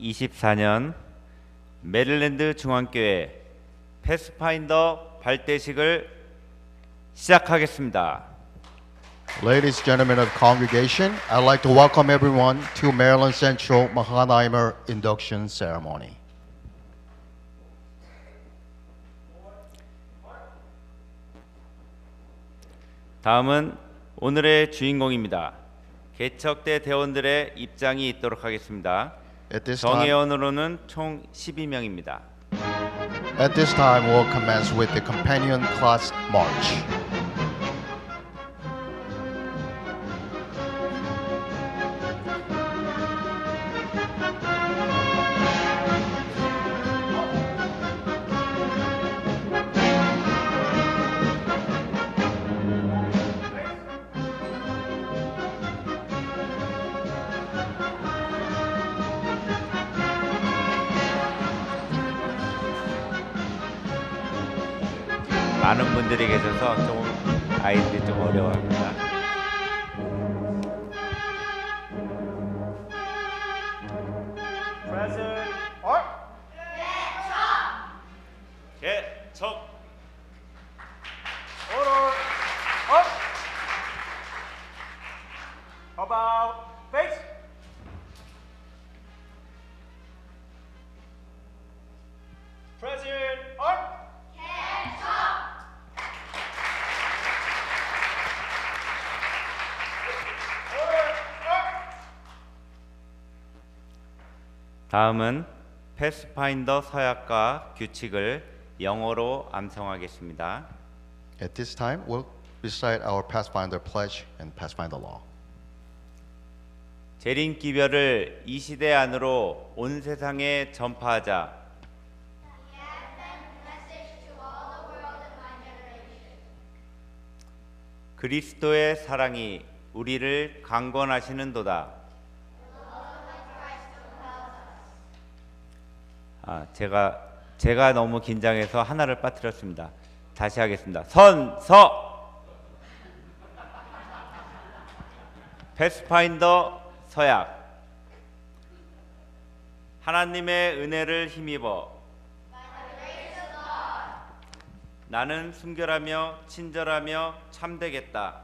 2024년 메릴랜드 중앙교회 패스파인더 발대식을 시작하겠습니다. Ladies and gentlemen of the congregation, I'd like to welcome everyone to Maryland Central Mahanheimer induction ceremony. 다음은 오늘의 주인공입니다. 개척대 대원들의 입장이 있도록 하겠습니다. At this time, 총 12명입니다. at this time, we'll commence with the companion class march. 분들이 계셔서 조금 아이들이 좀 어려워합니다. 개척 오롤 업 about f 다음은 패스파인더 서약과 규칙을 영어로 암송하겠습니다. At this time, we'll recite our Pathfinder Pledge and Pathfinder Law. 재림 기별을 이 시대 안으로 온 세상에 전파하자. 그리스도의 사랑이 우리를 강권하시는도다. 아, 제가 제가 너무 긴장해서 하나를 빠뜨렸습니다. 다시 하겠습니다. 선서 패스파인더 서약 하나님의 은혜를 힘입어 나는 순결하며 친절하며 참되겠다.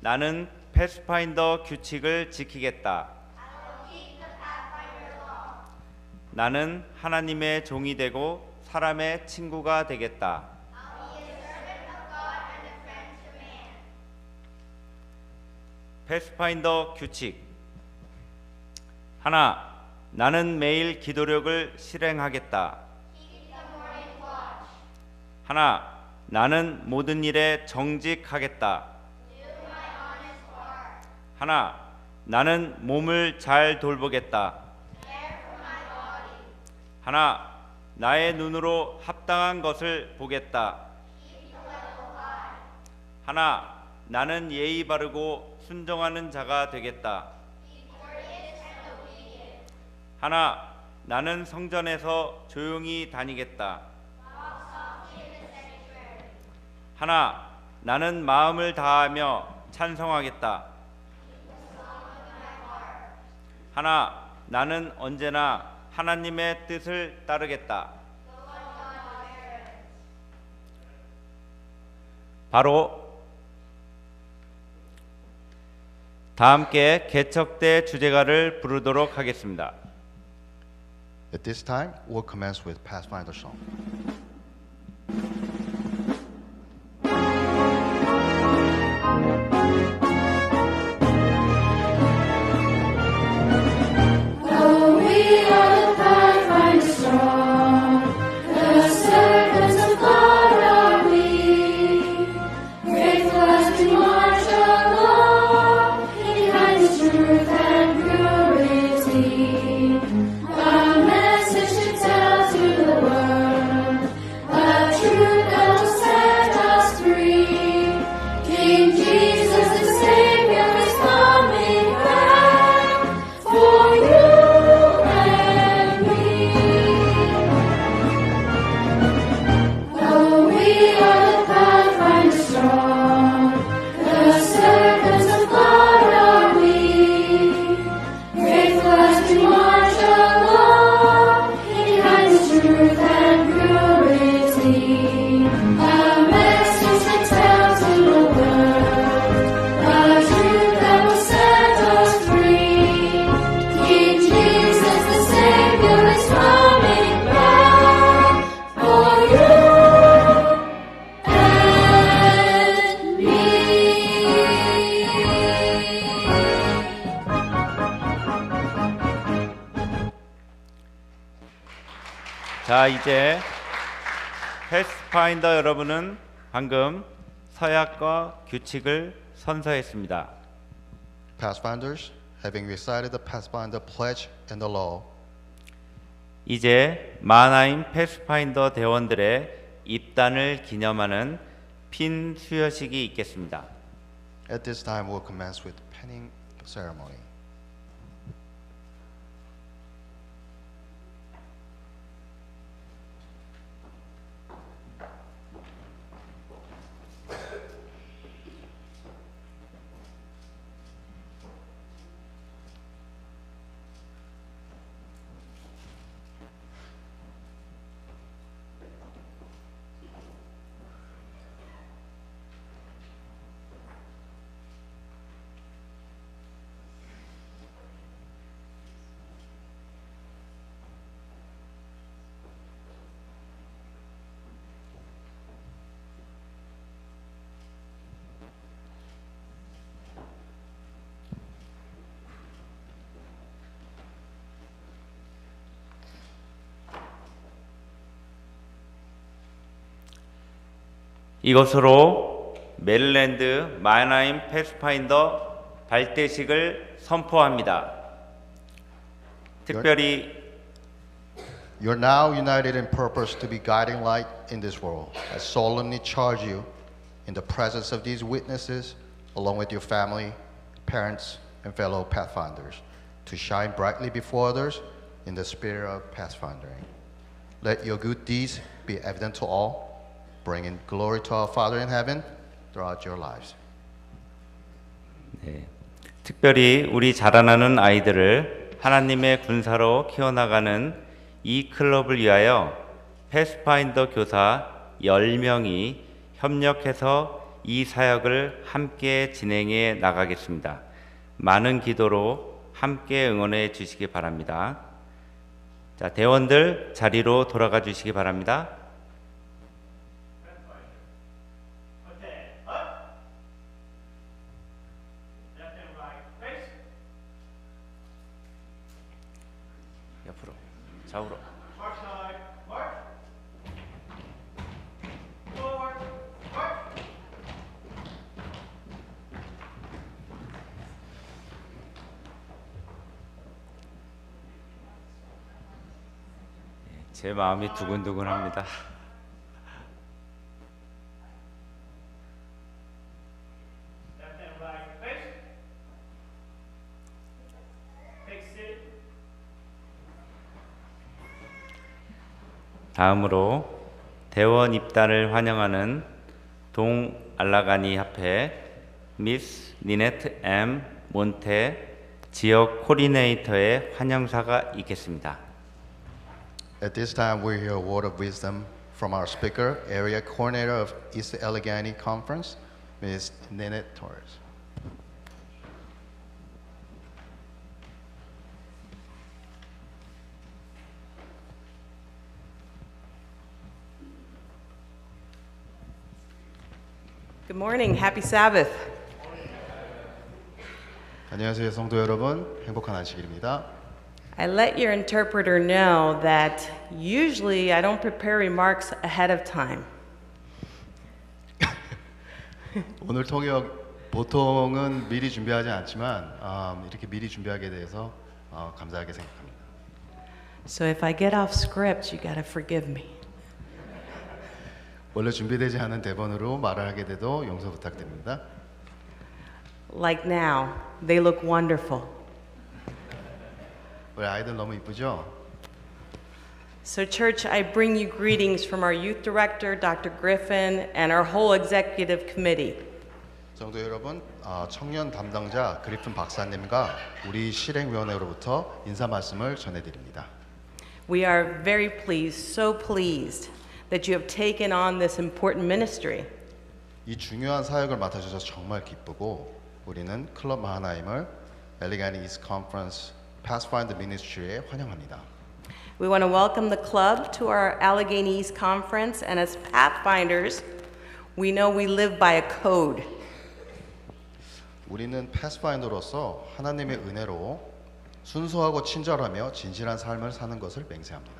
나는 패스파인더 규칙을 지키겠다. 나는 하나님의 종이 되고 사람의 친구가 되겠다. 패스파인더 규칙 하나 나는 매일 기도력을 실행하겠다. 하나 나는 모든 일에 정직하겠다. 하나 나는 몸을 잘 돌보겠다. 하나 나의 눈으로 합당한 것을 보겠다. 하나 나는 예의 바르고 순종하는 자가 되겠다. 하나 나는 성전에서 조용히 다니겠다. 하나 나는 마음을 다하며 찬성하겠다. 하나 나는 언제나 하나님의 뜻을 따르겠다. 바로 다 함께 개척대 주제가를 부르도록 하겠습니다. At this time, we'll commence with Pathfinder song. 자, 이제 패스파인더 여러분은 방금 서약과 규칙을 선서했습니다. Pathfinders, having recited the Pathfinder pledge and the law. 이제 마나임 패스파인더 대원들의 입단을 기념하는 핀 수여식이 있겠습니다. At this time, we'll commence with penning ceremony. 이것으로 마나임 패스파인더 발대식을 선포합니다. 특별히 You're now united in purpose to be guiding light in this world. I solemnly charge you, in the presence of these witnesses, along with your family, parents, and fellow pathfinders, to shine brightly before others in the spirit of pathfinding. Let your good deeds be evident to all bringing glory to our Father in heaven throughout your lives. 네. 특별히 우리 자라나는 아이들을 하나님의 군사로 키워나가는 이 클럽을 위하여 패스파인더 교사 10명이 협력해서 이 사역을 함께 진행해 나가겠습니다. 많은 기도로 함께 응원해 주시기 바랍니다. 자, 대원들 자리로 돌아가 주시기 바랍니다. 제 마음이 두근두근합니다. 다음으로 대원 입단을 환영하는 동알라가니 협회 미스 니네트 M 몬테 지역 코디네이터의 환영사가 있겠습니다. At this time, we hear a word of wisdom from our speaker, Area Coordinator of East Allegheny Conference, Ms. Nanette Torres. Good morning. Happy Sabbath. 안녕하세요, 성도 여러분. 행복한 안식일입니다. I let your interpreter know that usually I don't prepare remarks ahead of time. 오늘 통역 보통은 미리 준비하지 않지만 음, 이렇게 미리 준비하게 돼서 어, 감사하게 생각합니다. So if I get off script, you gotta forgive me. 원래 준비되지 않은 대본으로 말을 하게 돼도 용서 부탁드립니다. Like now, they look wonderful. 우리 아이들 너무 이쁘죠? So, church, I bring you greetings from our youth director, Dr. Griffin, and our whole executive committee. 성도 여러분, 아, 청년 담당자 그리핀 박사님과 우리 실행위원회로부터 인사 말씀을 전해드립니다. We are very pleased, so pleased that you have taken on this important ministry. 이 중요한 사역을 맡아주셔서 정말 기쁘고 우리는 클럽 마하나임을 엘리가니 이스 컨퍼런스 Pathfinder Ministry에 환영합니다. We want to welcome the club to our Allegheny East Conference, and as Pathfinders, we know we live by a code. 우리는 패스파인더로서 하나님의 은혜로 순수하고 친절하며 진실한 삶을 사는 것을 맹세합니다.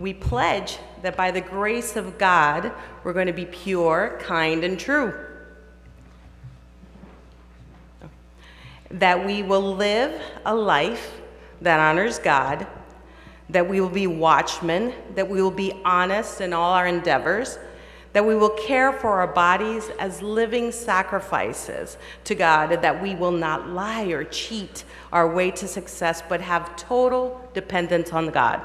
We pledge that by the grace of God, we're going to be pure, kind, and true. That we will live a life that honors God, that we will be watchmen, that we will be honest in all our endeavors, that we will care for our bodies as living sacrifices to God, that we will not lie or cheat our way to success, but have total dependence on God.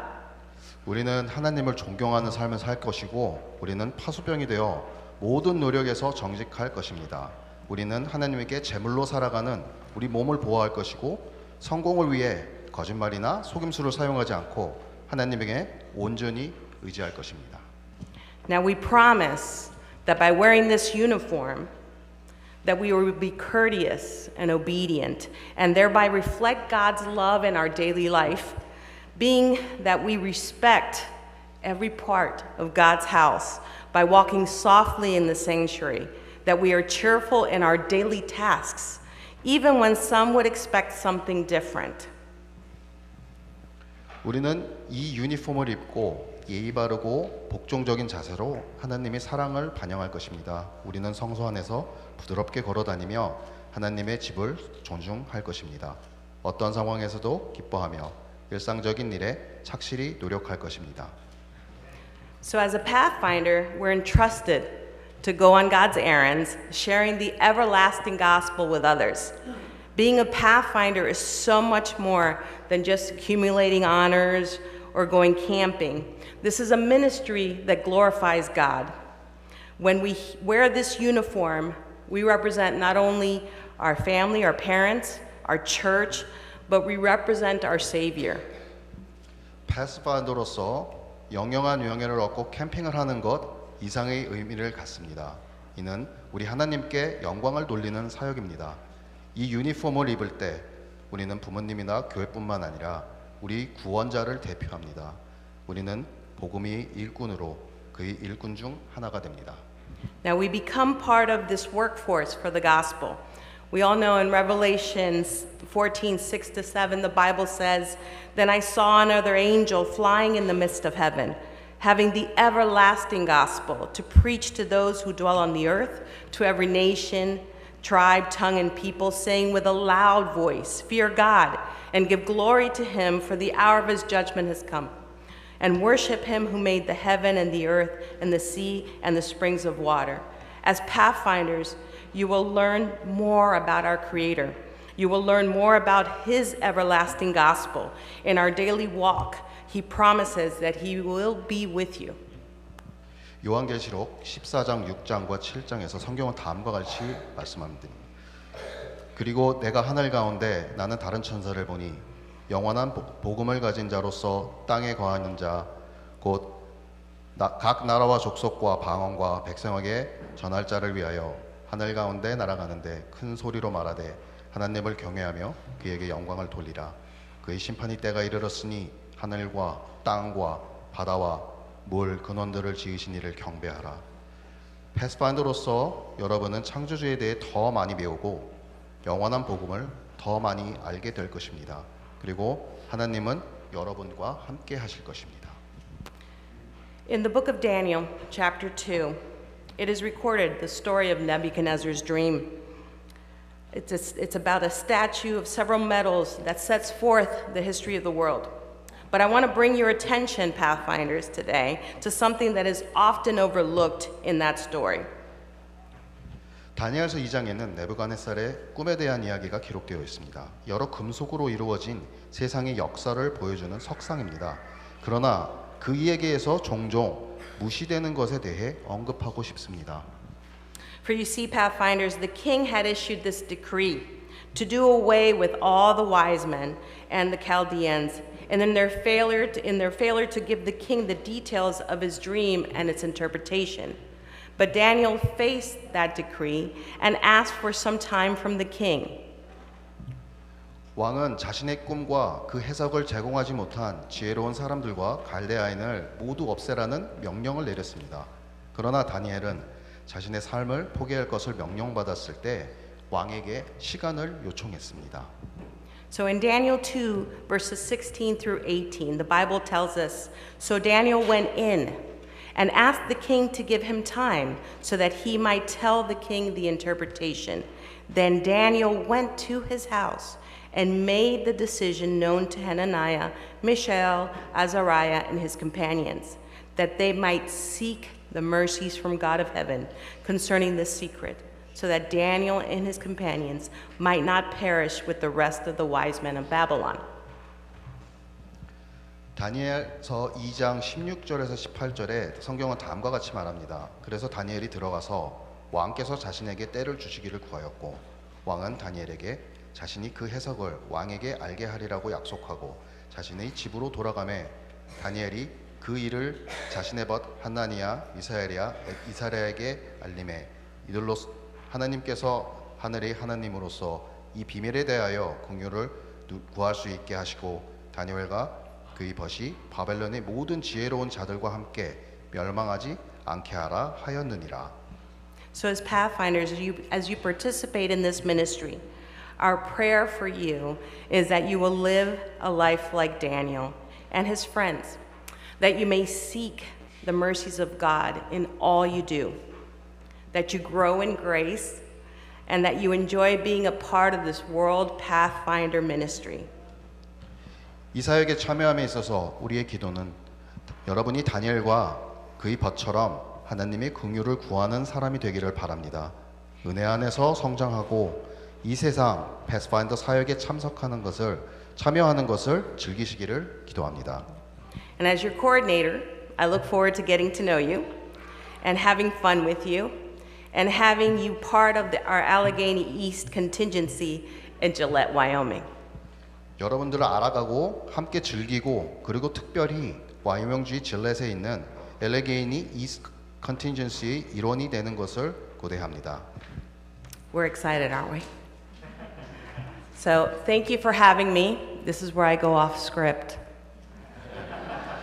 우리는 하나님을 존경하는 삶을 살 것이고 우리는 파수병이 되어 모든 노력에서 정직할 것입니다. 우리는 하나님에게 제물로 살아가는 우리 몸을 보호할 것이고 성공을 위해 거짓말이나 속임수를 사용하지 않고 하나님에게 온전히 의지할 것입니다. Now we promise that by wearing this uniform that we will be courteous and obedient and thereby reflect God's love in our daily life, being that we respect every part of God's house by walking softly in the sanctuary, that we are cheerful in our daily tasks, even when some would expect something different. 우리는 이 유니폼을 입고 예의 바르고 복종적인 자세로 하나님의 사랑을 반영할 것입니다. 우리는 성소 안에서 부드럽게 걸어 다니며 하나님의 집을 존중할 것입니다. 어떤 상황에서도 기뻐하며 일상적인 일에 착실히 노력할 것입니다. So as a pathfinder, we're entrusted to go on God's errands, sharing the everlasting gospel with others. Being a pathfinder is so much more than just accumulating honors or going camping. This is a ministry that glorifies God. When we wear this uniform, we represent not only our family, our parents, our church, but we represent our Savior. 패스파인더로서 영영한 유영예를 얻고 캠핑을 하는 것 이상의 의미를 갖습니다. 이는 우리 하나님께 영광을 돌리는 사역입니다. 이 유니폼을 입을 때 우리는 부모님이나 교회뿐만 아니라 우리 구원자를 대표합니다. 우리는 복음이 일꾼으로 그의 일꾼 중 하나가 됩니다. Now we become part of this workforce for the gospel. We all know in Revelations 146 to 7, the Bible says, Then I saw another angel flying in the midst of heaven, having the everlasting gospel to preach to those who dwell on the earth, to every nation, Tribe, tongue, and people saying with a loud voice, Fear God, and give glory to him, for the hour of his judgment has come. And worship him who made the heaven and the earth and the sea and the springs of water. As pathfinders, you will learn more about our Creator. You will learn more about His everlasting gospel. In our daily walk, He promises that He will be with you. 요한계시록 14장, 6장과 7장에서 성경은 다음과 같이 말씀합니다. 그리고 내가 하늘 가운데 나는 다른 천사를 보니 영원한 복음을 가진 자로서 땅에 거하는 자 곧 각 나라와 족속과 방언과 백성에게 전할 자를 위하여 하늘 가운데 날아가는데 큰 소리로 말하되 하나님을 경외하며 그에게 영광을 돌리라 그의 심판이 때가 이르렀으니 하늘과 땅과 바다와 물 근원들을 지으신 이를 경배하라. 패스파인더로서 여러분은 창조주에 대해 더 많이 배우고 영원한 복음을 더 많이 알게 될 것입니다. 그리고 하나님은 여러분과 함께 하실 것입니다. In the book of Daniel, chapter 2, it is recorded the story of Nebuchadnezzar's dream. It's, a, it's about a statue of several metals that sets forth the history of the world. But I want to bring your attention, Pathfinders, today to something that is often overlooked in that story. 다니엘서 2장에는 네부갓네살의 꿈에 대한 이야기가 기록되어 있습니다. 여러 금속으로 이루어진 세상의 역사를 보여주는 석상입니다. 그러나 그 이야기에서 종종 무시되는 것에 대해 언급하고 싶습니다. For you see, Pathfinders, the king had issued this decree to do away with all the wise men and the Chaldeans and in their failure to, in their failure to give the king the details of his dream and its interpretation. But Daniel faced that decree and asked for some time from the king. 왕은 자신의 꿈과 그 해석을 제공하지 못한 지혜로운 사람들과 갈대아인을 모두 없애라는 명령을 내렸습니다. 그러나 다니엘은 자신의 삶을 포기할 것을 명령받았을 때 왕에게 시간을 요청했습니다. So in Daniel 2, verses 16 through 18, the Bible tells us So Daniel went in and asked the king to give him time so that he might tell the king the interpretation. Then Daniel went to his house and made the decision known to Hananiah, Mishael, Azariah, and his companions, that they might seek the mercies from God of heaven concerning this secret so that Daniel and his companions might not perish with the rest of the wise men of Babylon. 다니엘서 2장 16절에서 18절에 성경은 다음과 같이 말합니다. 그래서 다니엘이 들어가서 왕께서 자신에게 때를 주시기를 구하였고 왕은 다니엘에게 자신이 그 해석을 왕에게 알게 하리라고 약속하고 자신의 집으로 돌아가매 다니엘이 그 일을 자신의 벗 하나니아 이사엘이야 이사랴에게 알림해 이들로 하나님께서 하늘의 하나님으로서 이 비밀에 대하여 공유를 구할 수 있게 하시고 다니엘과 그의 벗이 바벨론의 모든 지혜로운 자들과 함께 멸망하지 않게 하라 하였느니라. So as pathfinders, as you, as you participate in this ministry, our prayer for you is that you will live a life like Daniel and his friends, that you may seek the mercies of God in all you do that you grow in grace, and that you enjoy being a part of this world pathfinder ministry. 이 사역에 참여함에 있어서 우리의 기도는 여러분이 다니엘과 그의 벗처럼 하나님의 긍휼을 구하는 사람이 되기를 바랍니다. 은혜 안에서 성장하고 이 세상 패스파인더 사역에 참석하는 것을 참여하는 것을 즐기시기를 기도합니다. And as your coordinator, I look forward to getting to know you and having fun with you and having you part of the, our Allegheny East contingency in Gillette, Wyoming. 여러분들을 알아가고 함께 즐기고 그리고 특별히 와이명주 질렛에 있는 엘레게이니 이스트 컨틴전시의 일원이 되는 것을 고대합니다. We're excited, aren't we? So, thank you for having me. This is where I go off script.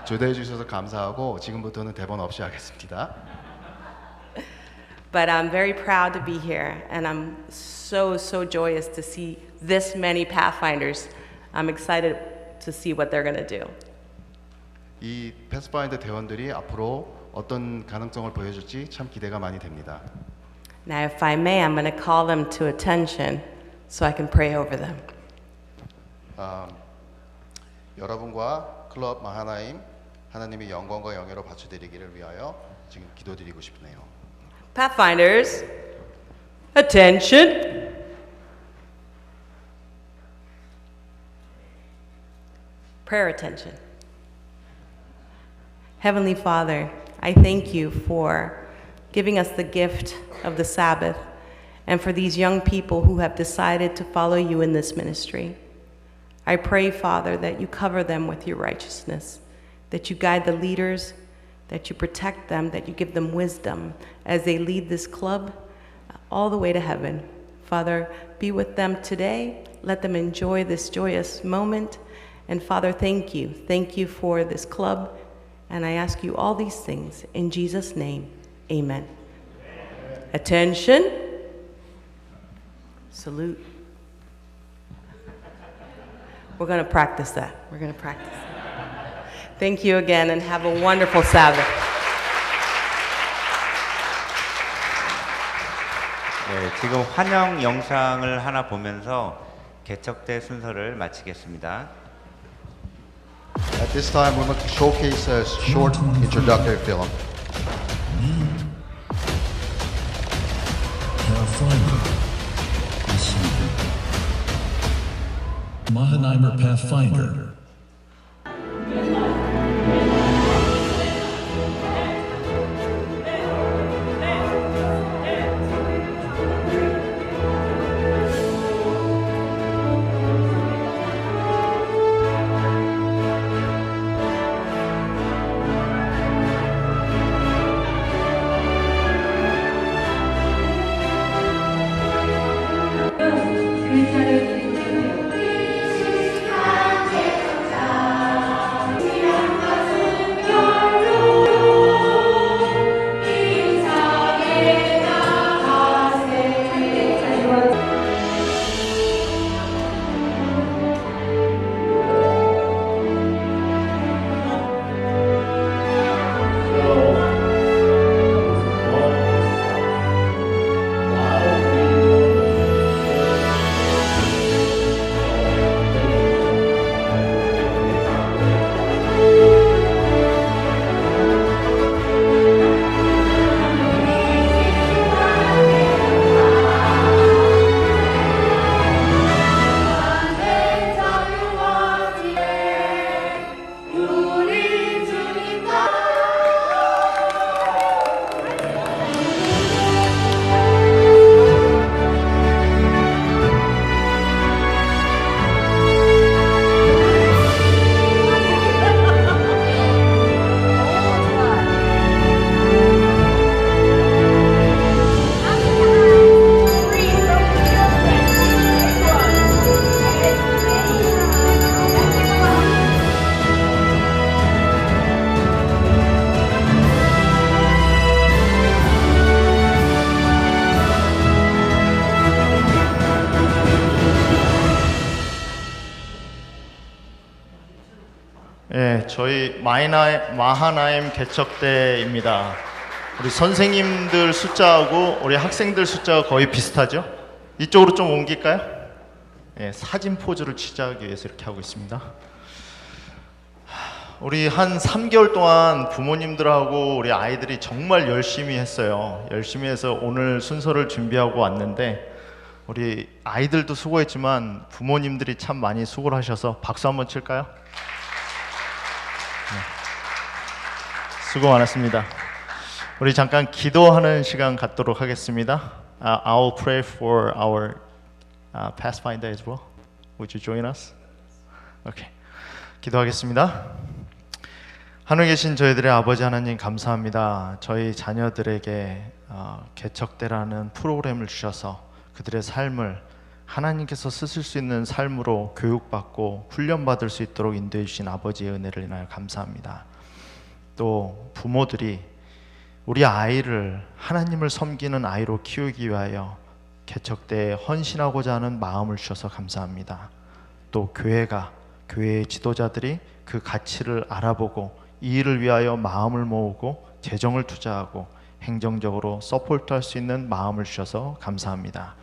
초대해 주셔서 감사하고 지금부터는 대본 없이 하겠습니다. But I'm very proud to be here, and I'm so, so joyous to see this many Pathfinders. I'm excited to see what they're going to do. 이 패스파인더 대원들이 앞으로 어떤 가능성을 보여줄지 참 기대가 많이 됩니다. Now, if I may, I'm going to call them to attention so I can pray over them. 아, 여러분과 클럽 마하나임 하나님의 영광과 영예로 바쳐드리기를 위하여 지금 기도드리고 싶네요. Pathfinders, attention. Prayer attention. Heavenly Father, I thank you for giving us the gift of the Sabbath and for these young people who have decided to follow you in this ministry. I pray, Father, that you cover them with your righteousness, that you guide the leaders that you protect them, that you give them wisdom as they lead this club all the way to heaven. Father, be with them today. Let them enjoy this joyous moment. And Father, thank you. Thank you for this club. And I ask you all these things in Jesus' name. Amen. Amen. Attention. Salute. We're going to practice that. We're going to practice. Thank you again and have a wonderful Sabbath. 지금 환영 영상을 하나 보면서 개척대 순서를 마치겠습니다. At this time, we're going to showcase a short introductory film. Pathfinder. Mahanimer Pathfinder. 마이나, 마하나임 개척 때입니다. 우리 선생님들 숫자하고 우리 학생들 숫자가 거의 비슷하죠? 이쪽으로 좀 옮길까요? 예, 사진 포즈를 취재하기 위해서 이렇게 하고 있습니다. 우리 한 3개월 동안 부모님들하고 우리 아이들이 정말 열심히 했어요. 열심히 해서 오늘 순서를 준비하고 왔는데 우리 아이들도 수고했지만 부모님들이 참 많이 수고를 하셔서 박수 한번 칠까요? 네. 수고 많았습니다. 우리 잠깐 기도하는 시간 갖도록 하겠습니다. Uh, 아, I'll pray for our uh, Pathfinder as well. Would you join us? Okay. 기도하겠습니다. 하늘 계신 저희들의 아버지 하나님 감사합니다. 저희 자녀들에게 어, 개척대라는 프로그램을 주셔서 그들의 삶을 하나님께서 쓰실 수 있는 삶으로 교육받고 훈련받을 수 있도록 인도해 주신 아버지의 은혜를 인하여 감사합니다. 또 부모들이 우리 아이를 하나님을 섬기는 아이로 키우기 위하여 개척대에 헌신하고자 하는 마음을 주셔서 감사합니다. 또 교회가 교회의 지도자들이 그 가치를 알아보고 이 일을 위하여 마음을 모으고 재정을 투자하고 행정적으로 서포트할 수 있는 마음을 주셔서 감사합니다.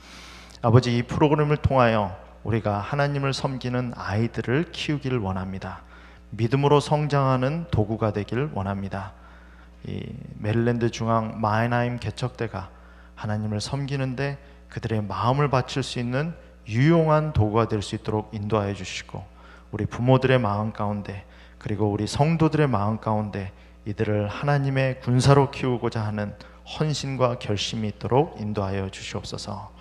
아버지 이 프로그램을 통하여 우리가 하나님을 섬기는 아이들을 키우기를 원합니다. 믿음으로 성장하는 도구가 되길 원합니다. 이 메릴랜드 중앙 마이나임 개척대가 하나님을 섬기는데 그들의 마음을 바칠 수 있는 유용한 도구가 될 수 있도록 인도하여 주시고 우리 부모들의 마음 가운데 그리고 우리 성도들의 마음 가운데 이들을 하나님의 군사로 키우고자 하는 헌신과 결심이 있도록 인도하여 주시옵소서.